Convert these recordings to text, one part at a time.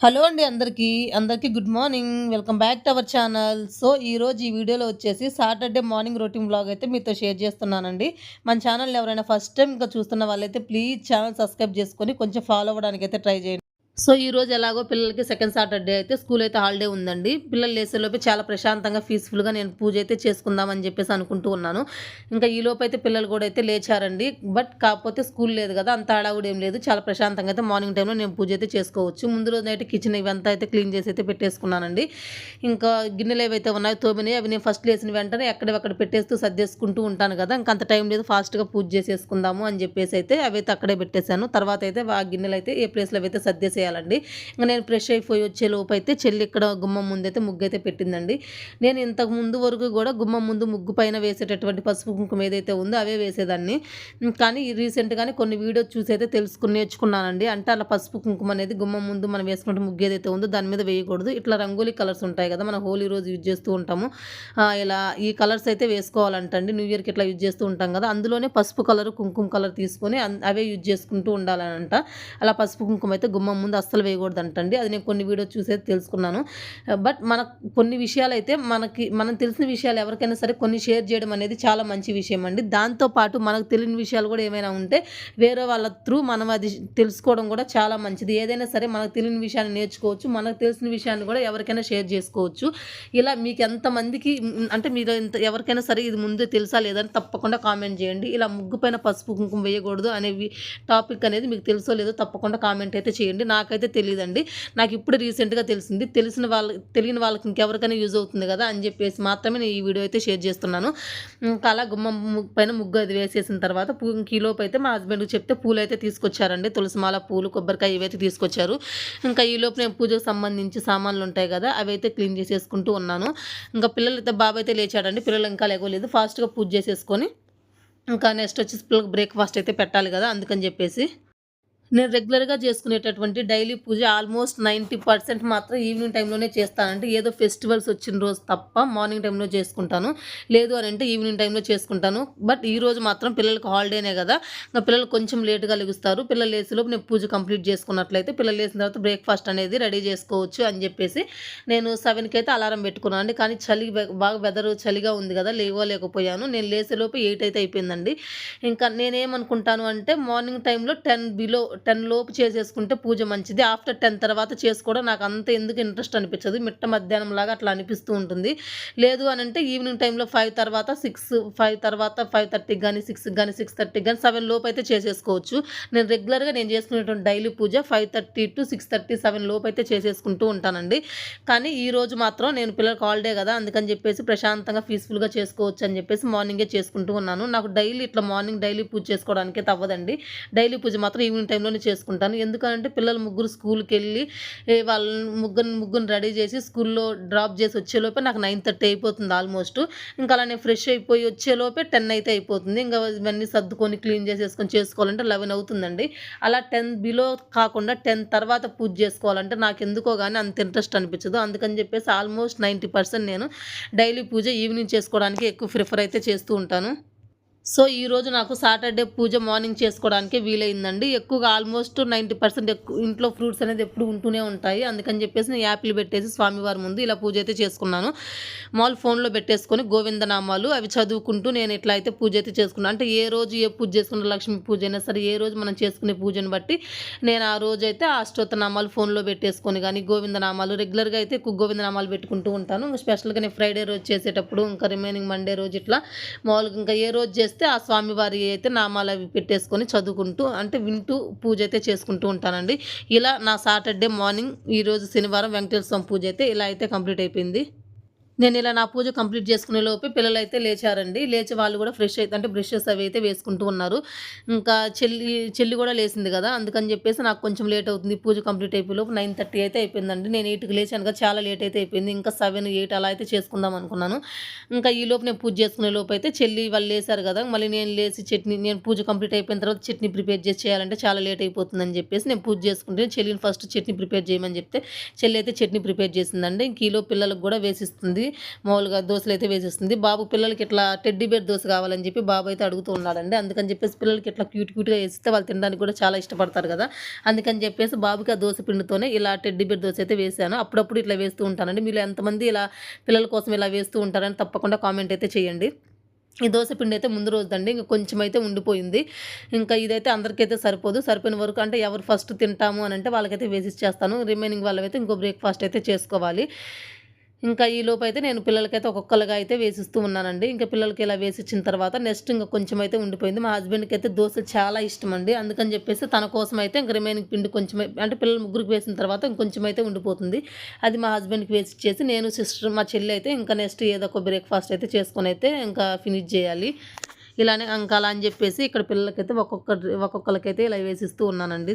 Hello అండి అందరికీ. అందరికీ good morning. Welcome back to our channel. So, ఈరోజు ఈ వీడియోలో వచ్చేసి సాటర్డే మార్నింగ్ రొటీన్ బ్లాగ్ అయితే మీతో షేర్ చేస్తున్నానండి. మన ఛానల్ ఎవరైనా ఫస్ట్ టైం ఇంకా చూస్తున్న వాళ్ళైతే ప్లీజ్ ఛానల్ సబ్స్క్రైబ్ చేసుకొని కొంచెం ఫాలో అయితే ట్రై చేయండి. సో, ఈరోజు ఎలాగో పిల్లలకి సెకండ్ సాటర్డే అయితే స్కూల్ అయితే హాలిడే ఉందండి. పిల్లలు లేసేలోపే చాలా ప్రశాంతంగా, పీస్‌ఫుల్‌గా నేను పూజ అయితే చేసుకుందాం అని చెప్పేసి అనుకుంటూ ఉన్నాను. ఇంకా ఈలోపు అయితే పిల్లలు కూడా అయితే లేచారండి. బట్ కాకపోతే స్కూల్ లేదు కదా! అంత హడావుడు ఏం లేదు. చాలా ప్రశాంతంగా అయితే మార్నింగ్ టైంలో నేను పూజ అయితే చేసుకోవచ్చు. ముందు రోజు అయితే కిచెన్ ఇవంతా అయితే క్లీన్ చేసి అయితే పెట్టేసుకున్నానండి. ఇంకా గిన్నెలు ఏవైతే ఉన్నాయో తోమినాయి అవి నేను ఫస్ట్ లేసిన వెంటనే ఎక్కడెక్కడ పెట్టేస్తూ సర్దేసుకుంటూ ఉంటాను కదా! ఇంక అంత టైం లేదు ఫాస్ట్‌గా పూజ చేసేసుకుందాము అని చెప్పేసి అయితే అవైతే అక్కడే పెట్టేశాను. తర్వాత అయితే ఆ గిన్నెలు అయితే ఏ ప్లేస్‌లో అయితే సర్దేసే సర్దేసేయాలండి. ఇంకా నేను ఫ్రెష్ అయిపోయి వచ్చే లోపు అయితే చెల్లి ఇక్కడ గుమ్మం ముందు అయితే ముగ్గు అయితే పెట్టిందండి. నేను ఇంతకు ముందు వరకు కూడా గుమ్మం ముందు ముగ్గు పైన వేసేటటువంటి పసుపు, కుంకుమ ఏదైతే ఉందో అవే వేసేదాన్ని. కానీ రీసెంట్‌గానే కొన్ని వీడియోస్ చూసి అయితే తెలుసుకుని నేర్చుకున్నానండి. అంటే అలా పసుపు, కుంకుమ అనేది గుమ్మం ముందు మనం వేసుకుంటే ముగ్గు ఏదైతే ఉందో దాని మీద వేయకూడదు. ఇట్లా రంగోలీ కలర్స్ ఉంటాయి కదా! మనం హోలీ రోజు యూజ్ చేస్తూ ఉంటాము. ఇలా ఈ కలర్స్ అయితే వేసుకోవాలంటండి. న్యూ ఇయర్‌కి ఇట్లా యూజ్ చేస్తూ ఉంటాం కదా! అందులోనే పసుపు కలర్, కుంకుమ కలర్ తీసుకొని అవే యూజ్ చేసుకుంటూ ఉండాలనంట. అలా పసుపు, కుంకుమ అయితే గుమ్మం ముందు అస్సలు వేయకూడదంటండి. అది నేను కొన్ని వీడియో చూసే తెలుసుకున్నాను. బట్ మనకు కొన్ని విషయాలు అయితే మనకి మనం తెలిసిన విషయాలు ఎవరికైనా సరే కొన్ని షేర్ చేయడం అనేది చాలా మంచి విషయం అండి. దాంతో పాటు మనకు తెలియని విషయాలు కూడా ఏమైనా ఉంటే వేరే వాళ్ళ త్రూ మనం అది తెలుసుకోవడం కూడా చాలా మంచిది. ఏదైనా సరే మనకు తెలియని విషయాన్ని నేర్చుకోవచ్చు. మనకు తెలిసిన విషయాన్ని కూడా ఎవరికైనా షేర్ చేసుకోవచ్చు. ఇలా మీకు ఎంతమందికి అంటే మీరు ఎంత ఎవరికైనా సరే ఇది ముందే తెలుసా లేదని తప్పకుండా కామెంట్ చేయండి. ఇలా ముగ్గు పైన పసుపు, కుంకుమ వేయకూడదు అనేవి టాపిక్ అనేది మీకు తెలుసో లేదో తప్పకుండా కామెంట్ అయితే చేయండి. నాకైతే తెలియదండి నాకు ఇప్పుడు రీసెంట్‌గా తెలిసింది. తెలిసిన వాళ్ళ తెలియని వాళ్ళకి ఇంకెవరికైనా యూజ్ అవుతుంది కదా! అని చెప్పేసి మాత్రమే నేను ఈ వీడియో అయితే షేర్ చేస్తున్నాను. ఇంకా అలా గుమ్మం పైన ముగ్గు అది వేసేసిన తర్వాత పూ ఈలోపు అయితే మా హస్బెండ్‌కి చెప్తే పూలైతే తీసుకొచ్చారండి. తులసిమాల పూలు, కొబ్బరికాయ ఇవైతే తీసుకొచ్చారు. ఇంకా ఈలోపు నేను పూజకు సంబంధించి సామాన్లు ఉంటాయి కదా! అవి అయితే క్లీన్ చేసేసుకుంటూ ఉన్నాను. ఇంకా పిల్లలైతే బాబు అయితే లేచాడండి. పిల్లలు ఇంకా లేకోలేదు ఫాస్ట్‌గా పూజ చేసేసుకొని ఇంకా నెక్స్ట్ వచ్చేసి పిల్లలకు బ్రేక్‌ఫాస్ట్ అయితే పెట్టాలి కదా! అందుకని చెప్పేసి నేను రెగ్యులర్‌గా చేసుకునేటటువంటి డైలీ పూజ ఆల్మోస్ట్ 90% మాత్రం ఈవినింగ్ టైంలోనే చేస్తానంటే ఏదో ఫెస్టివల్స్ వచ్చిన రోజు తప్ప మార్నింగ్ టైంలో చేసుకుంటాను. లేదు అని అంటే ఈవినింగ్ టైంలో చేసుకుంటాను. బట్ ఈరోజు మాత్రం పిల్లలకు హాలిడేనే కదా! ఇంకా పిల్లలు కొంచెం లేట్‌గా లెగుస్తారు. పిల్లలు లేసేలోపు నేను పూజ కంప్లీట్ చేసుకున్నట్లయితే పిల్లలు లేసిన తర్వాత బ్రేక్‌ఫాస్ట్ అనేది రెడీ చేసుకోవచ్చు అని చెప్పేసి నేను సెవెన్కి అయితే అలారం పెట్టుకున్నానండి. కానీ చలి బాగా వెదర్ చలిగా ఉంది కదా! లేవలేకపోయాను. నేను లేసేలోపు ఎయిట్ అయితే అయిపోయిందండి. ఇంకా నేనేమనుకుంటాను అంటే మార్నింగ్ టైంలో 10 బిలో 10 లోపు చేసేసుకుంటే పూజ మంచిది. ఆఫ్టర్ 10 తర్వాత చేసుకోవడం నాకు అంత ఎందుకు ఇంట్రెస్ట్ అనిపించదు. మిట్ట మధ్యాహ్నం లాగా అట్లా అనిపిస్తూ ఉంటుంది. లేదు అని అంటే ఈవినింగ్ టైంలో ఫైవ్ తర్వాత 6 5 తర్వాత ఫైవ్ థర్టీకి కానీ సిక్స్కి కానీ సిక్స్ థర్టీకి కానీ సెవెన్ లోపు అయితే చేసేసుకోవచ్చు. నేను రెగ్యులర్‌గా నేను చేసుకునేటువంటి డైలీ పూజ 5:30-6:30, 7 లోపు అయితే చేసేసుకుంటూ ఉంటానండి. కానీ ఈరోజు మాత్రం నేను పిల్లలకి హాలిడే కదా! అందుకని చెప్పేసి ప్రశాంతంగా పీస్‌ఫుల్‌గా చేసుకోవచ్చు అని చెప్పేసి మార్నింగే చేసుకుంటూ ఉన్నాను. నాకు డైలీ ఇట్లా మార్నింగ్ డైలీ పూజ చేసుకోవడానికి అవ్వదండి. డైలీ పూజ మాత్రం ఈవినింగ్ టైం టైంలోనే చేసుకుంటాను. ఎందుకంటే పిల్లలు ముగ్గురు స్కూల్కి వెళ్ళి వాళ్ళని ముగ్గురు ముగ్గురు రెడీ చేసి స్కూల్‌లో డ్రాప్ చేసి వచ్చేలోపే నాకు 9:30 అయిపోతుంది ఆల్మోస్ట్. ఇంకా అలానే ఫ్రెష్ అయిపోయి వచ్చేలోపే 10 అయితే అయిపోతుంది. ఇంకా ఇవన్నీ సర్దుకొని క్లీన్ చేసేసుకొని చేసుకోవాలంటే 11 అవుతుందండి. అలా 10 బిలో కాకుండా 10 తర్వాత పూజ చేసుకోవాలంటే నాకు ఎందుకో కానీ అంత ఇంట్రెస్ట్ అనిపించదు. అందుకని చెప్పేసి ఆల్మోస్ట్ 90% నేను డైలీ పూజ ఈవినింగ్ చేసుకోవడానికి ఎక్కువ ప్రిఫర్ అయితే చేస్తూ ఉంటాను. సో, ఈరోజు నాకు సాటర్డే పూజ మార్నింగ్ చేసుకోవడానికి వీలైందండి. ఎక్కువగా ఆల్మోస్ట్ 90% ఎక్కువ ఇంట్లో ఫ్రూట్స్ అనేది ఎప్పుడు ఉంటూనే ఉంటాయి. అందుకని చెప్పేసి నేను యాపిల్ పెట్టేసి స్వామివారి ముందు ఇలా పూజ అయితే చేసుకున్నాను. మామూలు ఫోన్‌లో పెట్టేసుకొని గోవిందనామాలు అవి చదువుకుంటూ నేను ఇట్లా అయితే పూజ అయితే చేసుకున్నాను. అంటే ఏ రోజు ఏ పూజ చేసుకున్న లక్ష్మీ పూజ అయినా సరే ఏ రోజు మనం చేసుకునే పూజను బట్టి నేను ఆ రోజు అయితే అష్టోత్తనామాలు ఫోన్‌లో పెట్టేసుకొని కానీ గోవిందనామాలు రెగ్యులర్‌గా అయితే ఎక్కువ గోవిందనామాలు పెట్టుకుంటూ ఉంటాను. స్పెషల్‌గా నేను ఫ్రైడే రోజు చేసేటప్పుడు ఇంకా రిమైనింగ్ మండే రోజు ఇట్లా మామూలుగా ఇంకా ఏ రోజు చేస్తే ఆ స్వామివారి అయితే నామాలు అవి పెట్టేసుకొని చదువుకుంటూ అంటే వింటూ పూజ అయితే చేసుకుంటూ ఉంటానండి. ఇలా నా సాటర్డే మార్నింగ్ ఈరోజు శనివారం వెంకటేశ్వర స్వామి పూజ అయితే ఇలా అయితే కంప్లీట్ అయిపోయింది. నేను ఇలా నా పూజ కంప్లీట్ చేసుకునే లోపే అయితే లేచారండి. లేచి వాళ్ళు కూడా ఫ్రెష్ అయితే అంటే బ్రషెస్ అవి అయితే వేసుకుంటూ ఉన్నారు. ఇంకా చెల్లి చెల్లి కూడా లేసింది కదా! అందుకని చెప్పేసి నాకు కొంచెం లేట్ అవుతుంది. పూజ కంప్లీట్ అయిపోయి లోపు నైన్ థర్టీ అయితే అయిపోయిందండి. నేను ఎయిట్కి లేచాను కదా! చాలా లేట్ అయితే అయిపోయింది. ఇంకా 7, 8 అలా అయితే చేసుకుందాం అనుకున్నాను. ఇంకా ఈ లోపు నేను పూజ చేసుకునే లోపు అయితే చెల్లి వాళ్ళు లేచారు కదా! మళ్ళీ నేను లేచి చట్నీ నేను పూజ కంప్లీట్ అయిపోయిన తర్వాత చట్నీ ప్రిపేర్ చేసి చేయాలంటే చాలా లేట్ అయిపోతుందని చెప్పేసి నేను పూజ చేసుకుంటే చెల్లిని ఫస్ట్ చట్నీ ప్రిపేర్ చేయమని చెప్తే చెల్లి అయితే చట్నీ ప్రిపేర్ చేసిందండి. ఇంక ఈలో పిల్లలకు కూడా వేసిస్తుంది. మామూలుగా దోశలు అయితే వేసేస్తుంది. బాబు పిల్లలకి ఇట్లా టెడ్డీ బేర్ దోశ కావాలని చెప్పి బాబు అయితే అడుగుతూ ఉన్నాడండి. అందుకని చెప్పేసి పిల్లలకి ఇట్లా క్యూట్ క్యూట్గా వేస్తే వాళ్ళు తినడానికి కూడా చాలా ఇష్టపడతారు కదా. అందుకని చెప్పేసి బాబుకి ఆ దోశ పిండితోనే ఇలా టెడ్డీ బేర్ దోశ అయితే వేసాను అప్పుడప్పుడు ఇట్లా వేస్తూ ఉంటానండి. మీరు ఎంతమంది ఇలా పిల్లల కోసం ఇలా వేస్తూ ఉంటారని తప్పకుండా కామెంట్ అయితే చేయండి. ఈ దోశ పిండి అయితే ముందు రోజుదండి. ఇంకా కొంచెం అయితే ఉండిపోయింది. ఇంకా ఇదైతే అందరికైతే సరిపోదు. సరిపోయిన వరకు అంటే ఎవరు ఫస్ట్ తింటాము అని అంటే వాళ్ళకైతే వేసి ఇచ్చేస్తాను రిమైనింగ్ వాళ్ళైతే ఇంకో బ్రేక్ఫాస్ట్ అయితే చేసుకోవాలి. ఇంకా ఈ లోపు అయితే నేను పిల్లలకైతే ఒక్కొక్కలుగా అయితే వేసిస్తూ ఉన్నానండి. ఇంకా పిల్లలకి ఇలా వేసి ఇచ్చిన తర్వాత నెక్స్ట్ ఇంకా కొంచెం అయితే ఉండిపోయింది. మా హస్బెండ్కి అయితే దోశ చాలా ఇష్టం అండి. అందుకని చెప్పేసి తన కోసం అయితే ఇంకా రిమైనింగ్ పిండి కొంచెం అంటే పిల్లలు ముగ్గురికి వేసిన తర్వాత ఇంకొంచెం అయితే ఉండిపోతుంది. అది మా హస్బెండ్కి వేసి ఇచ్చేసి నేను సిస్టర్ మా చెల్లి అయితే ఇంకా నెక్స్ట్ ఏదో ఒక బ్రేక్ఫాస్ట్ అయితే చేసుకొని అయితే ఇంకా ఫినిష్ చేయాలి. ఇలానే ఇంకా అలా అని చెప్పేసి ఇక్కడ పిల్లలకైతే ఒక్కొక్క ఒక్కొక్కరికైతే ఇలా వేసిస్తూ ఉన్నానండి.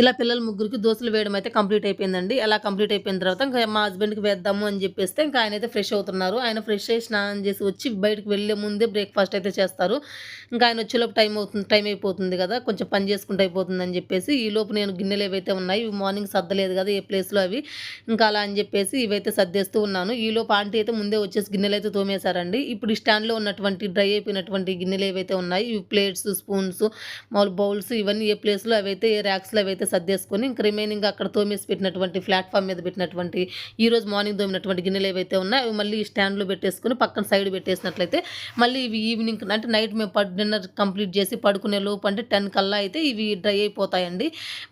ఇలా పిల్లల ముగ్గురికి దోశలు వేయడం అయితే కంప్లీట్ అయిపోయిందండి. అలా కంప్లీట్ అయిపోయిన తర్వాత ఇంకా మా హస్బెండ్కి వేద్దాము అని చెప్పేస్తే ఇంకా ఆయన అయితే ఫ్రెష్ అవుతున్నారు. ఆయన ఫ్రెష్ అయ్యి స్నానం చేసి వచ్చి బయటకు వెళ్ళే ముందే బ్రేక్ఫాస్ట్ అయితే చేస్తారు. ఇంకా ఆయన వచ్చేలోపు టైం అవుతుంది టైం అయిపోతుంది కదా కొంచెం పని చేసుకుంటూ అయిపోతుంది అని చెప్పేసి ఈ లోపు నేను గిన్నెలు ఏవైతే ఉన్నాయి ఇవి మార్నింగ్ సర్దలేదు కదా ఏ ప్లేస్లో అవి. ఇంకా అలా అని చెప్పేసి ఇవైతే సర్దేస్తూ ఉన్నాను. ఈ లోపు ఆంటీ అయితే ముందే వచ్చేసి గిన్నెలు అయితే తోమేశారండి. ఇప్పుడు ఈ స్టాండ్లో ఉన్నటువంటి డ్రై అయిపోయినటువంటి గిన్నెలు ఏవైతే ఉన్నాయి ఇవి ప్లేట్స్ స్పూన్స్ మామూలు బౌల్స్ ఇవన్నీ ఏ ప్లేస్లో అవైతే ఏ ర్యాక్స్లో అవైతే సర్దేసుకొని ఇంక రిమైనింగ్ అక్కడ తోమేసి పెట్టినటువంటి ప్లాట్ఫామ్ మీద పెట్టినటువంటి ఈ రోజు మార్నింగ్ తోమినటువంటి గిన్నెలు ఏవైతే ఉన్నాయో అవి మళ్ళీ స్టాండ్లో పెట్టేసుకొని పక్కన సైడ్ పెట్టేసినట్లయితే మళ్ళీ ఇవి ఈవినింగ్ అంటే నైట్ మేము పడు డిన్నర్ కంప్లీట్ చేసి పడుకునే లోపు అంటే టెన్ కల్లా అయితే ఇవి డ్రై అయిపోతాయండి.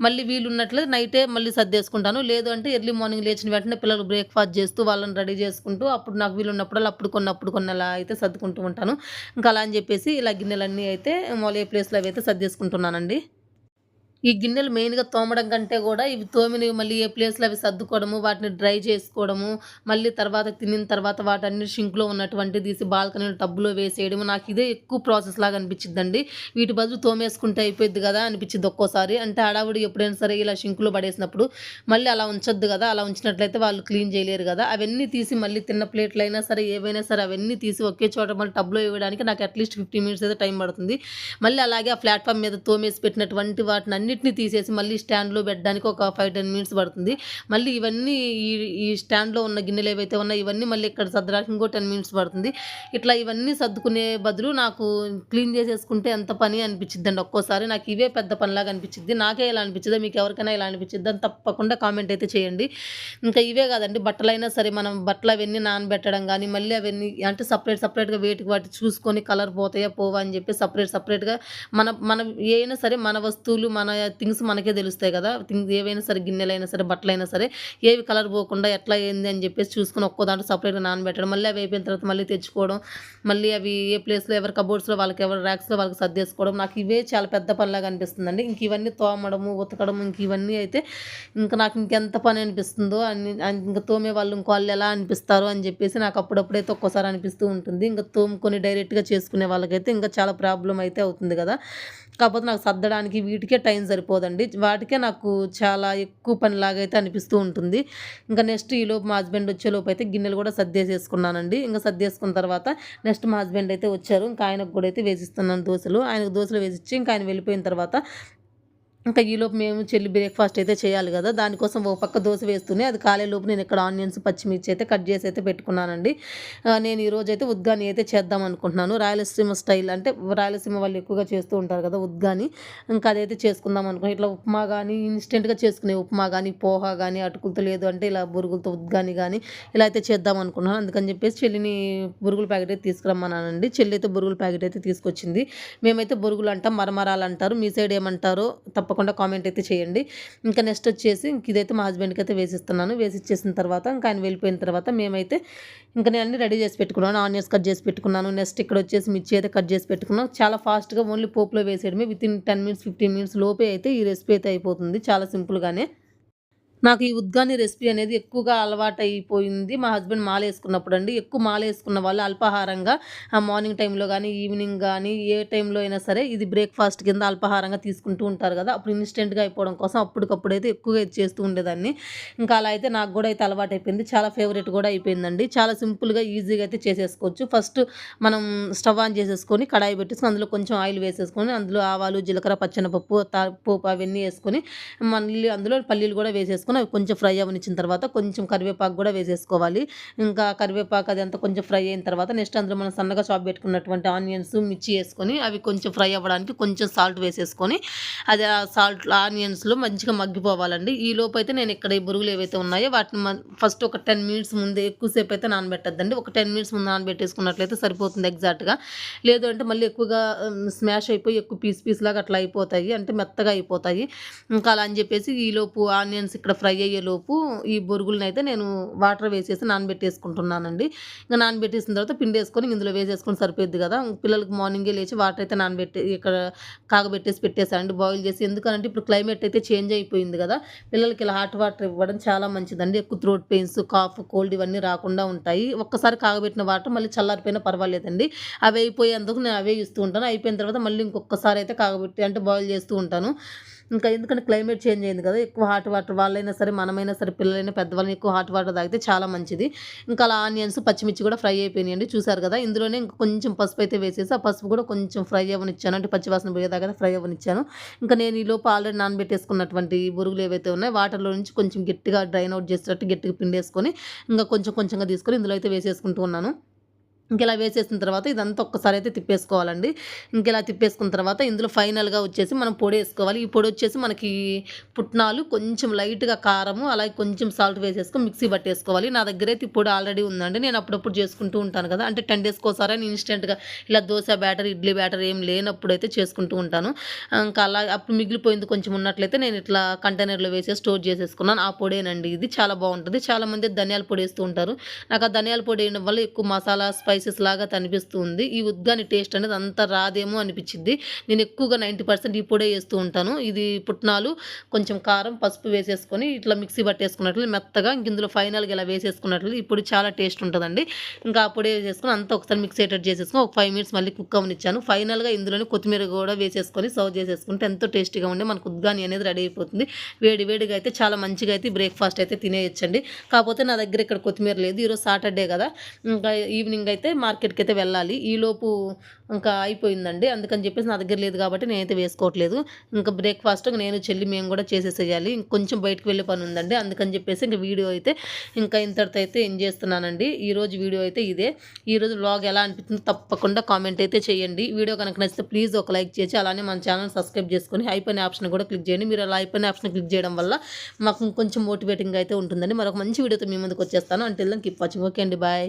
మళ్ళీ వీలు ఉన్నట్లయితే నైటే మళ్ళీ సర్దేసుకుంటాను. లేదు అంటే ఎర్లీ మార్నింగ్ లేచిన వెంటనే పిల్లలు బ్రేక్ఫాస్ట్ చేస్తూ వాళ్ళని రెడీ చేసుకుంటూ అప్పుడు నాకు వీలు ఉన్నప్పుడు అప్పుడు కొన్ని అప్పుడు కొన్ని అలా అయితే సర్దుకుంటూ ఉంటాను. ఇంకా అలా అని చెప్పేసి ఇలా గిన్నెలన్నీ అయితే మళ్ళీ ఏ ప్లేస్లో అవి అయితే సర్దేసుకుంటున్నానండి. ఈ గిన్నెలు మెయిన్గా తోమడం కంటే కూడా ఇవి తోమినవి మళ్ళీ ఏ ప్లేస్లో అవి సర్దుకోవడము వాటిని డ్రై చేసుకోవడము మళ్ళీ తర్వాత తినిన తర్వాత వాటన్ని షింక్లో ఉన్నటువంటి తీసి బాల్కనీలో టబ్బులో వేసేయడం నాకు ఇదే ఎక్కువ ప్రాసెస్ లాగా అనిపించిద్దండి. వీటి బదులు తోమేసుకుంటే అయిపోయింది కదా అనిపించింది ఒక్కోసారి. అంటే హడావుడి ఎప్పుడైనా సరే ఇలా షింకులో పడేసినప్పుడు మళ్ళీ అలా ఉంచొద్దు కదా అలా ఉంచినట్లయితే వాళ్ళు క్లీన్ చేయలేరు కదా. అవన్నీ తీసి మళ్ళీ తిన్న ప్లేట్లు అయినా సరే ఏవైనా సరే అవన్నీ తీసి ఒకే చోట మళ్ళీ టబ్లో వేయడానికి నాకు అట్లీస్ట్ ఫిఫ్టీ మినిట్స్ అయితే టైం పడుతుంది. మళ్ళీ అలాగే ఆ ప్లాట్ఫామ్ మీద తోమేసి పెట్టినటువంటి వాటిని అన్ని వీటిని తీసేసి మళ్ళీ స్టాండ్లో పెట్టడానికి ఒక ఫైవ్ టెన్ మినిట్స్ పడుతుంది. మళ్ళీ ఇవన్నీ ఈ ఈ స్టాండ్లో ఉన్న గిన్నెలు ఏవైతే ఉన్నాయో ఇవన్నీ మళ్ళీ ఇక్కడ సర్దడానికి ఇంకో టెన్ మినిట్స్ పడుతుంది. ఇట్లా ఇవన్నీ సర్దుకునే బదులు నాకు క్లీన్ చేసేసుకుంటే ఎంత పని అనిపించింది అండి ఒక్కోసారి నాకు ఇవే పెద్ద పనిలాగా అనిపించింది నాకే ఇలా అనిపించింది? మీకు ఎవరికైనా ఇలా అనిపించింది అని తప్పకుండా కామెంట్ అయితే చేయండి. ఇంకా ఇవే కాదండి బట్టలైనా సరే మనం బట్టలు అవన్నీ నానబెట్టడం కానీ మళ్ళీ అవన్నీ అంటే సపరేట్ సపరేట్గా వేటికి వాటి చూసుకొని కలర్ పోతాయా పోవా అని చెప్పి సపరేట్ సపరేట్గా మన మన ఏమైనా సరే మన వస్తువులు మన థింగ్స్ మనకే తెలుస్తాయి కదా. థింగ్స్ ఏవైనా సరే గిన్నెలైనా సరే బట్టలైనా సరే ఏవి కలర్ పోకుండా ఎట్లా ఏంది అని చెప్పేసి చూసుకుని ఒక్కో దాంట్లో సపరేట్గా నానబెట్టడం మళ్ళీ అవి అయిపోయిన తర్వాత మళ్ళీ తెచ్చుకోవడం మళ్ళీ అవి ఏ ప్లేస్లో ఎవరి కబోర్డ్స్లో వాళ్ళకి ఎవరి ర్యాక్స్లో వాళ్ళకి సర్దేసుకోవడం నాకు ఇవే చాలా పెద్ద పనిలాగా అనిపిస్తుందండి. ఇంక ఇవన్నీ తోమడము ఉతకడం ఇంక ఇవన్నీ అయితే ఇంకా నాకు ఇంకెంత పని అనిపిస్తుందో అని ఇంకా తోమే వాళ్ళు ఇంకో వాళ్ళు ఎలా అనిపిస్తారు అని చెప్పేసి నాకు అప్పుడప్పుడైతే ఒక్కోసారి అనిపిస్తూ ఉంటుంది. ఇంకా తోముకొని డైరెక్ట్గా చేసుకునే వాళ్ళకైతే ఇంకా చాలా ప్రాబ్లం అయితే అవుతుంది కదా. కాకపోతే నాకు సర్దడానికి వీటికే టైం సరిపోదండి. వాటికే నాకు చాలా ఎక్కువ పనిలాగా అయితే అనిపిస్తూ ఉంటుంది. ఇంకా నెక్స్ట్ ఈలోపు మా హస్బెండ్ వచ్చేలోపు అయితే గిన్నెలు కూడా సర్దేసేసుకున్నానండి. ఇంకా సర్దేసుకున్న తర్వాత నెక్స్ట్ మా హస్బెండ్ అయితే వచ్చారు. ఇంకా ఆయనకు కూడా అయితే వేసిస్తున్నాను దోశలు. ఆయనకు దోశలు వేసిచ్చి ఇంకా ఆయన వెళ్ళిపోయిన తర్వాత ఇంకా ఈలోపు మేము చెల్లి బ్రేక్ఫాస్ట్ అయితే చేయాలి కదా. దానికోసం ఒక పక్క దోశ వేస్తూనే అది కాలేలోపు నేను ఇక్కడ ఆనియన్స్ పచ్చిమిర్చి అయితే కట్ చేసి అయితే పెట్టుకున్నానండి. నేను ఈరోజు అయితే ఉద్గాని అయితే చేద్దాం అనుకుంటున్నాను. రాయలసీమ స్టైల్ అంటే రాయలసీమ వాళ్ళు ఎక్కువగా చేస్తూ ఉంటారు కదా ఉద్గాని ఇంకా అదైతే చేసుకుందాం అనుకున్నాను ఇట్లా ఉప్మా కానీ ఇన్స్టెంట్గా చేసుకునే ఉప్మా కానీ పోహా కానీ అటుకులతో లేదు అంటే ఇలా బురుగులతో ఉద్గాని కానీ ఇలా అయితే చేద్దాం అనుకున్నాను అందుకని చెప్పేసి చెల్లిని బురుగుల ప్యాకెట్ అయితే తీసుకురమ్మన్నానండి. చెల్లి అయితే బురుగుల ప్యాకెట్ అయితే తీసుకొచ్చింది. మేమైతే బురుగులు అంటాం మరమరాలు అంటారు. మీ సైడ్ ఏమంటారో తప్ప తప్పకుండా కామెంట్ అయితే చేయండి. ఇంకా నెక్స్ట్ వచ్చేసి ఇంక ఇదైతే మా హస్బెండ్కి అయితే వేసిస్తున్నాను. వేసి ఇచ్చేసిన తర్వాత ఇంకా ఆయన వెళ్ళిపోయిన తర్వాత మేమైతే ఇంకా నేను అన్ని రెడీ చేసి పెట్టుకున్నాను. ఆనియన్స్ కట్ చేసి పెట్టుకున్నాను. నెక్స్ట్ ఇక్కడ వచ్చేసి మిర్చి అయితే కట్ చేసి పెట్టుకున్నాను. చాలా ఫాస్ట్గా ఓన్లీ పోపులో వేసేయడమే. Within ten minutes fifteen minutes లోపే అయితే ఈ రెసిపీ అయితే అయిపోతుంది. చాలా సింపుల్గానే నాకు ఈ ఉద్గాని రెసిపీ అనేది ఎక్కువగా అలవాటు అయిపోయింది మా హస్బెండ్ మాల వేసుకున్నప్పుడు అండి ఎక్కువ మాల వేసుకున్న వాళ్ళు అల్పాహారంగా మార్నింగ్ టైంలో కానీ ఈవినింగ్ కానీ ఏ టైంలో అయినా సరే ఇది బ్రేక్ఫాస్ట్ కింద అల్పాహారంగా తీసుకుంటూ ఉంటారు కదా. అప్పుడు ఇన్స్టెంట్గా అయిపోవడం కోసం అప్పటికప్పుడు అయితే ఎక్కువగా ఇది చేస్తూ ఉండేదాన్ని. ఇంకా అలా అయితే నాకు కూడా అయితే అలవాటు అయిపోయింది చాలా ఫేవరెట్ కూడా అయిపోయిందండి. చాలా సింపుల్గా ఈజీగా అయితే చేసేసుకోవచ్చు. ఫస్ట్ మనం స్టవ్ ఆన్ చేసేసుకొని కడాయి పెట్టేసుకొని అందులో కొంచెం ఆయిల్ వేసేసుకొని అందులో ఆవాలు జీలకర్ర పచ్చనపప్పు పోపు అవన్నీ వేసుకొని మళ్ళీ అందులో పల్లీలు కూడా వేసేసుకొని వేసేసుకొని అవి కొంచెం ఫ్రై అవనిచ్చిన తర్వాత కొంచెం కరివేపాకు కూడా వేసేసుకోవాలి. ఇంకా కరివేపాకు అది అంతా కొంచెం ఫ్రై అయిన తర్వాత నెక్స్ట్ అందులో మనం సన్నగా చాప్ పెట్టుకున్నటువంటి ఆనియన్స్ మిర్చి వేసుకొని అవి కొంచెం ఫ్రై అవ్వడానికి కొంచెం సాల్ట్ వేసేసుకొని అది ఆ సాల్ట్ ఆనియన్స్లో మంచిగా మగ్గిపోవాలండి. ఈ లోపు అయితే నేను ఇక్కడ ఈ బురుగులు ఏవైతే ఉన్నాయో వాటిని ఫస్ట్ ఒక టెన్ మినిట్స్ ముందే ఎక్కువసేపు అయితే నానబెట్టద్దండి. ఒక టెన్ మినిట్స్ ముందు నానబెట్టేసుకున్నట్లయితే సరిపోతుంది ఎగ్జాక్ట్గా. లేదు అంటే మళ్ళీ ఎక్కువగా స్మాష్ అయిపోయి ఎక్కువ పీస్ పీస్ లాగా అట్లా అయిపోతాయి. అంటే మెత్తగా అయిపోతాయి. ఇంకా అలా అని చెప్పేసి ఈలోపు ఆనియన్స్ ఇక్కడ ఫ్రై అయ్యేలోపు ఈ బొరుగులను అయితే నేను వాటర్ వేసేసి నానబెట్టేసుకుంటున్నానండి. ఇంకా నానబెట్టేసిన తర్వాత పిండి వేసుకొని ఇందులో వేసేసుకొని సరిపోద్ది కదా. పిల్లలకి మార్నింగే లేచి వాటర్ అయితే నానబెట్టి ఇక్కడ కాగబెట్టేసి పెట్టేసానండి బాయిల్ చేసి. ఎందుకంటే ఇప్పుడు క్లైమేట్ అయితే చేంజ్ అయిపోయింది కదా. పిల్లలకి ఇలా హాట్ వాటర్ ఇవ్వడం చాలా మంచిదండి. ఎక్కువ థ్రోట్ పెయిన్స్ కాఫ్ కోల్డ్ ఇవన్నీ రాకుండా ఉంటాయి. ఒక్కసారి కాగబెట్టిన వాటర్ మళ్ళీ చల్లారిపోయినా పర్వాలేదండి. అవి అయిపోయేందుకు నేను అవే ఇస్తూ ఉంటాను. అయిపోయిన తర్వాత మళ్ళీ ఇంకొకసారి అయితే కాగబెట్టి అంటే బాయిల్ చేస్తూ ఉంటాను. ఇంకా ఎందుకంటే క్లైమేట్ చేంజ్ అయింది కదా ఎక్కువ హాట్ వాటర్ వాళ్ళైనా సరే మనమైనా సరే పిల్లలైనా పెద్దవాళ్ళని ఎక్కువ హాట్ వాటర్ తాగితే చాలా మంచిది. ఇంకా అలా ఆనియన్స్ పచ్చిమిర్చి కూడా ఫ్రై అయిపోయినాయండి. చూసారు కదా ఇందులోనే ఇంకా కొంచెం పసుపు అయితే వేసేసి ఆ పసుపు కూడా కొంచెం ఫ్రై అవ్వనిచ్చాను. అంటే పచ్చివాసన పోయేదాకా ఫ్రై అవ్వనిచ్చాను. ఇంకా నేను ఈ లోపు ఆల్రెడీ నానబెట్టేసుకున్నటువంటి బురుగులు ఏవైతే ఉన్నాయో వాటర్లో నుంచి కొంచెం గట్టిగా డ్రైన్ అవుట్ చేసేటట్టు గట్టిగా పిండేసుకొని ఇంకా కొంచెం కొంచెంగా తీసుకొని ఇందులో అయితే వేసేసుకుంటూ ఉన్నాను. ఇంకెలా వేసేసిన తర్వాత ఇదంతా ఒక్కసారి అయితే తిప్పేసుకోవాలండి. ఇంకెలా తిప్పేసుకున్న తర్వాత ఇందులో ఫైనల్గా వచ్చేసి మనం పొడి వేసుకోవాలి. ఈ పొడి వచ్చేసి మనకి పుట్నాలు కొంచెం లైట్గా కారము అలాగే కొంచెం సాల్ట్ వేసేసుకొని మిక్సీ పట్టేసుకోవాలి. నా దగ్గర అయితే ఈ పొడి ఆల్రెడీ ఉందండి. నేను అప్పుడప్పుడు చేసుకుంటూ ఉంటాను కదా. అంటే టెన్ డేస్కి ఒకసారి ఇన్స్టెంట్గా ఇలా దోశ బ్యాటర్ ఇడ్లీ బ్యాటర్ ఏం లేనప్పుడు అయితే చేసుకుంటూ ఉంటాను. ఇంకా అలా అప్పుడు మిగిలిపోయింది కొంచెం ఉన్నట్లయితే నేను ఇట్లా కంటైనర్లో వేసి స్టోర్ చేసేసుకున్నాను. ఆ పొడేనండి ఇది. చాలా బాగుంటుంది. చాలామంది ధనియాల పొడి వేస్తూ ఉంటారు. నాకు ఆ ధనియాల పొడి వేయడం వల్ల ఎక్కువ మసాలా స్పైస్ స్పైసెస్ లాగా కనిపిస్తుంది. ఈ ఉద్గాని టేస్ట్ అనేది అంత రాదేమో అనిపించింది. నేను ఎక్కువగా నైంటీ పర్సెంట్ ఈ పొడే వేస్తూ ఉంటాను. ఇది పుట్నాలు కొంచెం కారం పసుపు వేసేసుకొని ఇట్లా మిక్సీ పట్టేసుకున్నట్లు మెత్తగా ఇంక ఇందులో ఫైనల్గా ఇలా వేసేసుకున్నట్లు ఇప్పుడు చాలా టేస్ట్ ఉంటుందండి. ఇంకా ఆ పొడి వేసేసుకొని అంతా ఒకసారి మిక్స్ అయ్యేటట్టు చేసేసుకొని ఒక ఫైవ్ మినిట్స్ మళ్ళీ కుక్ అవనిచ్చాను. ఫైనల్గా ఇందులోనే కొత్తిమీర కూడా వేసేసుకొని సర్వ్ చేసేసుకుంటే ఎంతో టేస్టీగా ఉండే మనకు ఉద్గాని అనేది రెడీ అయిపోతుంది. వేడి వేడిగా అయితే చాలా మంచిగా అయితే బ్రేక్ఫాస్ట్ అయితే తినేయచ్చండి. కాకపోతే నా దగ్గర ఇక్కడ కొత్తిమీర లేదు. ఈరోజు సాటర్డే కదా. ఇంకా ఈవినింగ్ అయితే అయితే మార్కెట్కి అయితే వెళ్ళాలి ఈలోపు ఇంకా అయిపోయిందండి. అందుకని చెప్పేసి నా దగ్గర లేదు కాబట్టి నేనైతే వేసుకోవట్లేదు. ఇంకా బ్రేక్ఫాస్ట్ నేను చెల్లి మేము కూడా చేసేసేయాలి. ఇంకొంచెం బయటకు వెళ్ళే పని ఉందండి. అందుకని చెప్పేసి ఇంకా వీడియో అయితే ఇంకా ఇంతటితో అయితే ఏం చేస్తున్నానండి. ఈరోజు వీడియో అయితే ఇదే. ఈరోజు బ్లాగ్ ఎలా అనిపిస్తుంది తప్పకుండా కామెంట్ అయితే చేయండి. వీడియో కనుక నచ్చితే ప్లీజ్ ఒక లైక్ చేసి అలానే మన ఛానల్ సబ్స్క్రైబ్ చేసుకొని అయిపోయిన ఆప్షన్ కూడా క్లిక్ చేయండి. మీరు అలా అయిపోయిన ఆప్షన్ క్లిక్ చేయడం వల్ల మాకు కొంచెం మోటివేటింగ్ అయితే ఉంటుందండి. మరొక మంచి వీడియోతో మీ ముందుకు వచ్చేస్తాను. అంటే కిప్ వాచింగ్ ఓకే అండి. బాయ్